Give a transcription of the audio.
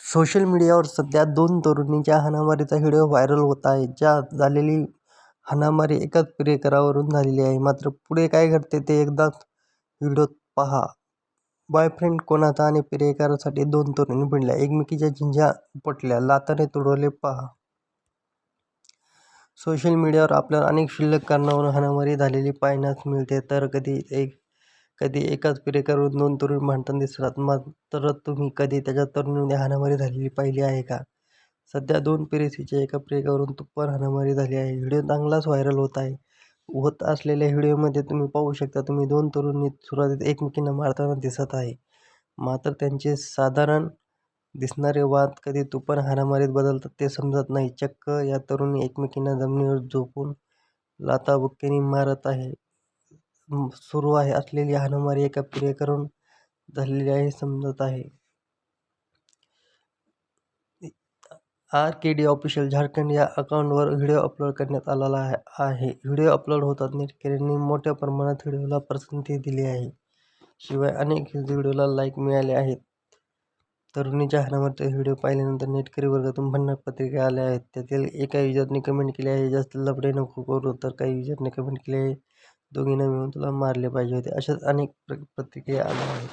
Social मीडियावर सध्या दोन तरुणींच्या हाणामारीचा व्हिडिओ व्हायरल होत आहे. ज्यात झालेली हाणामारी एकाच प्रियकरावरून झालेली आहे. मात्र पुढे काय घडते ते एकदा व्हिडिओत पहा. बॉयफ्रेंड कोणाचा आणि प्रियकरासाठी दोन तरुणी भिडल्या, एकमेकीच्या झिंज्या उपटल्या, लाताने तुडवले पहा. सोशल मीडियावर आपल्याला अनेक क्षुल्लक कारणावरून हाणामारी झालेली पाहण्यास मिळते. तर कधी एक कधी एकाच प्रियकरावरून दोन तरुणी भांडताना दिसतात. मात्र तुम्ही कधी त्याच्या तरुणीमध्ये हाणामारी झालेली पाहिली आहे का? सध्या दोन प्रेयसींच्या एका प्रियकरावरून तुफान हाणामारी झाली आहे. व्हिडिओ चांगलाच व्हायरल होत आहे. होत असलेल्या व्हिडिओमध्ये तुम्ही पाहू शकता तुम्ही दोन तरुणी सुरुवातीला एकमेकींना मारताना दिसत आहे. मात्र त्यांचे साधारण दिसणारे वाद कधी तुफान हाणामारीत बदलतात ते समजत नाही. चक्क या तरुणी एकमेकींना जमिनीवर झोपवून लाथाबुक्क्यांनी मारत आहे सुरू आहे असलेली हाणामारी एका प्रियकरावरून झालेली आहे समजत आहे. R K D official Jharkhand या अकाउंटवर व्हिडिओ अपलोड करण्यात आलेला आहे. व्हिडिओ अपलोड होतात नेटकऱ्यांनी मोठ्या प्रमाणात व्हिडिओला पसंती दिली आहे. शिवाय अनेक व्हिडिओला लाईक मिळाले आहेत. तरुणीच्या हाणामारीचा व्हिडिओ पाहिल्यानंतर नेटकरी वर्गातून भन्नाट पत्रिका आल्या आहेत. त्यातील एका युजरने कमेंट केली आहे, जास्त लफडे नको करू. तर काही युजरने कमेंट केली आहे, दोघींना मिळून तुला मारले पाहिजे होते. अशाच अनेक प्र प्रतिक्रिया आल्या आहेत.